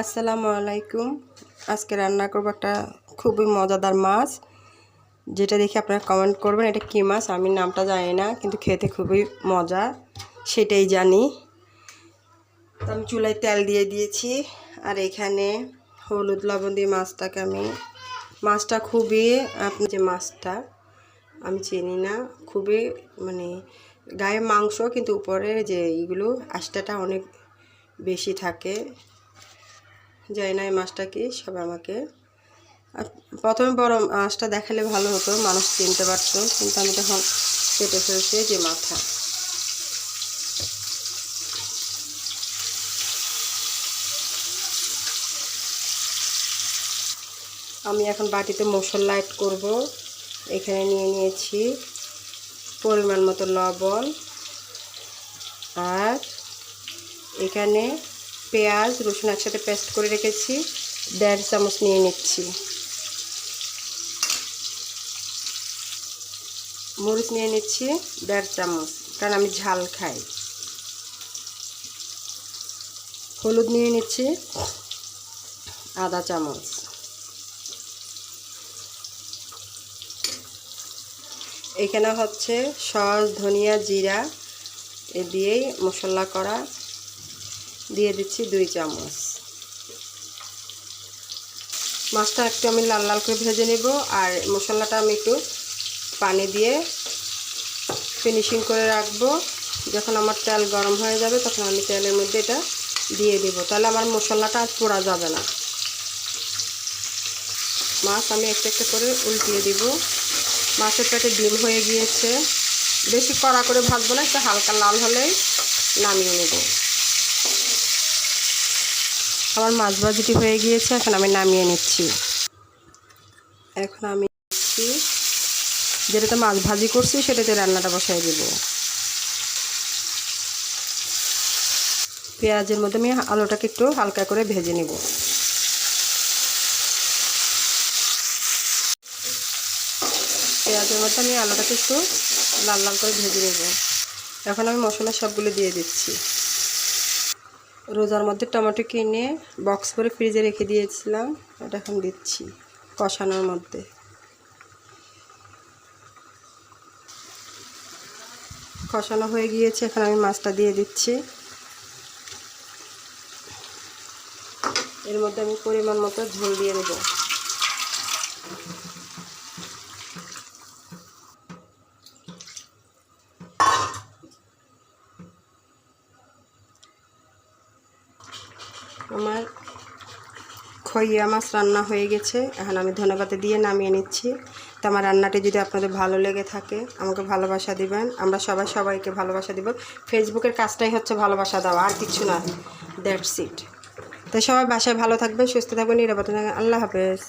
আসসালামু আলাইকুম। আজকে রান্না করব একটা খুবই মজাদার মাছ, যেটা দেখে আপনারা কমেন্ট করবেন, এটা কী মাছ আমি নামটা জানি না, কিন্তু খেতে খুবই মজা, সেটাই জানি। তো আমি চুলায় তেল দিয়ে দিয়েছি, আর এখানে হলুদ লবণ দিয়ে মাছটাকে আমি, মাছটা খুবই, আপনি যে মাছটা, আমি চিনি না, খুবই মানে গায়ে মাংস, কিন্তু উপরে যে এইগুলো আষ্টাটা অনেক বেশি থাকে। যাই না এই মাছটা কি সব আমাকে। প্রথমে বড় মাছটা দেখালে ভালো হতো, মানুষ চিনতে পারতো, কিন্তু আমি তখন কেটে ফেলছি যে মাথা। আমি এখন বাটিতে মশলা অ্যাড করব, এখানে নিয়ে নিয়েছি পরিমাণ মতো লবণ, আর এখানে পেঁয়াজ, রসুন একসাথে পেস্ট করে রেখেছি। দেড় চামচ নিয়ে নিচ্ছি। মরিচ নিয়ে নিচ্ছি দেড় চামচ, কারণ আমি ঝাল খাই। হলুদ নিয়ে নিচ্ছি আধা চামচ। এখানে হচ্ছে সস, ধনিয়া, জিরা, এ দিয়েই মশলা করা দিয়ে দিচ্ছি দুই চামচ। মাছটা একটু আমি লাল লাল করে ভেজে নেব আর মশলাটা আমি একটু পানি দিয়ে ফিনিশিং করে রাখব। যখন আমার তেল গরম হয়ে যাবে তখন আমি তেলের মধ্যে এটা দিয়ে দেবো। তাহলে আমার মশলাটা আর পোড়া যাবে না। মাছ আমি একটা একটা করে উল্টিয়ে দিব। মাছের পেটে ডিম হয়ে গিয়েছে। বেশি কড়া করে ভাজবো না, একটু হালকা লাল হলেই নামিয়ে নেব। আমার মাছ ভাজিটি হয়ে গিয়েছে, এখন আমি নামিয়ে নিচ্ছি। এখন আমি যেটাতে মাছ ভাজি করছি, সেটাতে রান্নাটা বসাই দেব। পেঁয়াজের মধ্যে আমি আলুটাকে একটু হালকা করে ভেজে নেব। পেঁয়াজের মধ্যে আমি আলুটাকে একটু লাল লাল করে ভেজে নেব। এখন আমি মশলা সবগুলো দিয়ে দিচ্ছি। রোজার মধ্যে টমেটো কিনে বক্স করে ফ্রিজে রেখে দিয়েছিলাম। এটা এখন দিচ্ছি কষানোর মধ্যে। কষানো হয়ে গিয়েছে, এখন আমি মাছটা দিয়ে দিচ্ছি। এর মধ্যে আমি পরিমাণ মতো ঝোল দিয়ে দেবো। আমার খইয়া মাছ রান্না হয়ে গেছে। এখন আমি ধনেপাতা দিয়ে নামিয়ে নিচ্ছি। তো আমার রান্নাটি যদি আপনাদের ভালো লেগে থাকে, আমাকে ভালোবাসা দিবেন। আমরা সবাই সবাইকে ভালোবাসা দিব। ফেসবুকের কাজটাই হচ্ছে ভালোবাসা দেওয়া, আর কিছু না। দ্যাটস ইট তো সবাই বাসায় ভালো থাকবেন, সুস্থ থাকবেন, নিরাপদে থাকবেন। আল্লাহ হাফেজ।